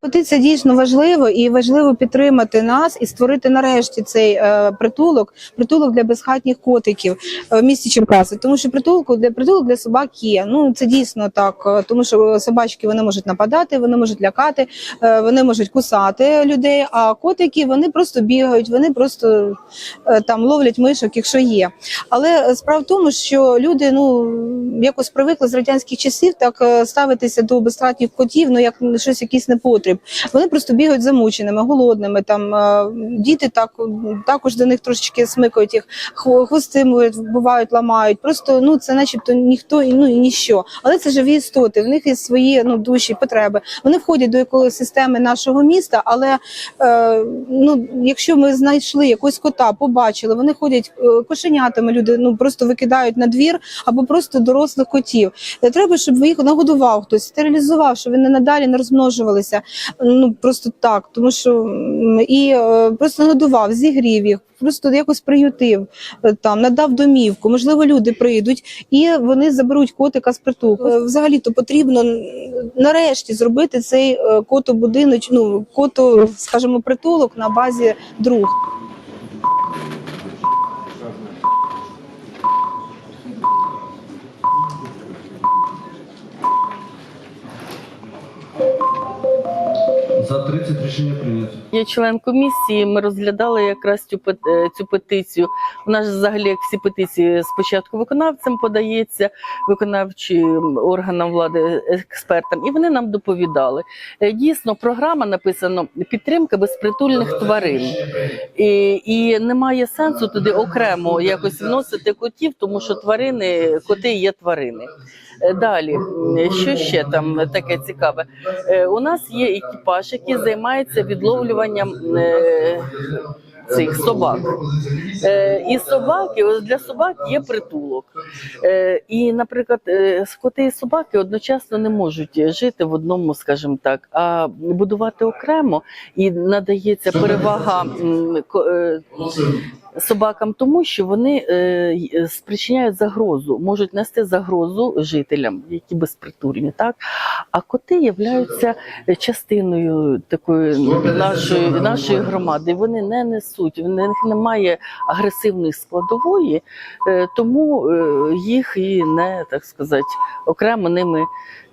Петиція дійсно важливо і важливо підтримати нас і створити нарешті цей е, притулок, притулок для безхатніх котиків е, в місті Черкаси. Тому що притулку для притулок для собак є. Ну це дійсно так, е, тому що собачки вони можуть нападати, вони можуть лякати, е, вони можуть кусати людей. А котики вони просто бігають, вони просто е, там ловлять мишок, якщо є. Але справа в тому, що люди ну якось привикли з радянських часів так е, ставитися до безстратних котів, ну як щось якийсь непотріб. Вони просто бігають замученими, голодними. Там е, діти так також до них трошечки смикають їх, хво- хвости бувають, ламають. Просто ну це, начебто, ніхто і ну і ніщо. Але це живі істоти. В них є свої ну душі, потреби. Вони входять до якоїсь системи нашого міста, але е, ну якщо ми знайшли якогось кота, побачили, вони ходять е, кошенятами. Люди ну просто викидають на двір або просто дорослих котів. Е, Треба, щоб їх нагодував хтось, стерилізував, щоб вони надалі не розмножувалися. Ну просто так, тому що і е, просто нагодував, зігрів їх. Просто якось приютив е, там, надав домівку. Можливо, люди прийдуть і вони заберуть котика з притулку. Е, Взагалі-то потрібно нарешті зробити цей е, котобудинок, ну кото, скажімо, притулок на базі друг. За 30 рішення прийнято. Я член комісії. Ми розглядали якраз цю е, цю петицію. Вона ж взагалі, як всі петиції, спочатку виконавцем подається, виконавчим органам влади, експертам, і вони нам доповідали. Е, Дійсно, програма написано підтримка безпритульних тварин, і, і немає сенсу туди окремо якось вносити котів, тому що тварини, коти є тварини. Е, Далі, що ще там таке цікаве? У нас є екіпаж, який займаються відловлюванням е, цих собак. Е, І собаки, ось для собак є притулок. Е, І, наприклад, е, коти і собаки одночасно не можуть жити в одному, скажімо так, а будувати окремо. І надається перевага е, собакам, тому що вони спричиняють загрозу, можуть нести загрозу жителям, які безпритульні, так? А коти являються частиною такої нашої, нашої громади. Вони не несуть, в них немає агресивної складової, тому їх і не так сказати окремо ними.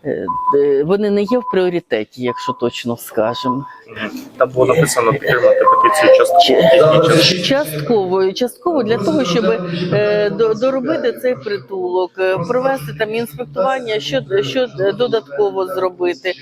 Е, е, Вони не є в пріоритеті, якщо точно скажемо. Там було написано підтримати петицію частково. Частково, частково для того, щоб е, доробити цей притулок, провести там інспектування, що, що додатково зробити,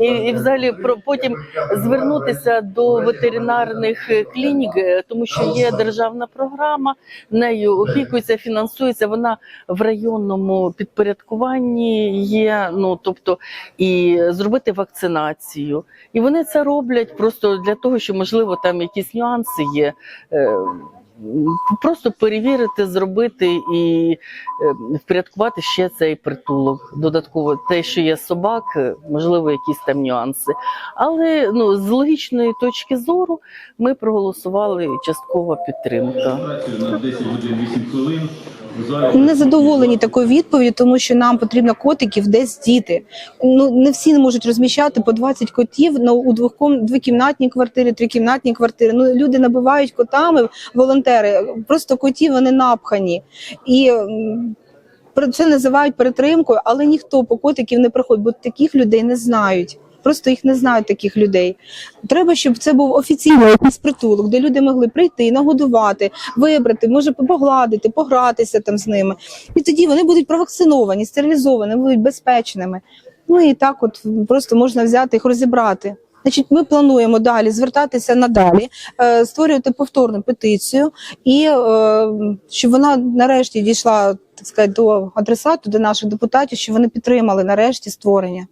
і, і взагалі про потім звернутися до ветеринарних клінік, тому що є державна програма, нею опікується, фінансується. Вона в районному підпорядкуванні є. Ну тобто, і зробити вакцинацію. І вони це роблять просто для того, що можливо там якісь нюанси є. е, Просто перевірити, зробити і е, впорядкувати ще цей притулок. Додатково те, що є собак, е, можливо, якісь там нюанси. Але ну з логічної точки зору ми проголосували часткова підтримка. На 10 годин 8 хвилин. Не задоволені такою відповіддю, тому що нам потрібно котиків десь діти. Ну не всі не можуть розміщати по 20 котів ну, у двохком двокімнатній квартирі, трикімнатній квартирі. Ну люди набивають котами, волонтери. Просто котів вони напхані і. про це називають перетримкою, але ніхто по котиків не приходить, бо таких людей не знають. Просто їх не знають таких людей. Треба, щоб це був офіційний якийсь притулок, де люди могли прийти, нагодувати, вибрати, може погладити, погратися там з ними. І тоді вони будуть провакциновані, стерилізовані, будуть безпечними. Ну і так, от просто можна взяти їх розібрати. Значить, ми плануємо далі звертатися надалі, е, створювати повторну петицію, і е, щоб вона нарешті дійшла так сказати, до адресату, до наших депутатів, щоб вони підтримали нарешті створення.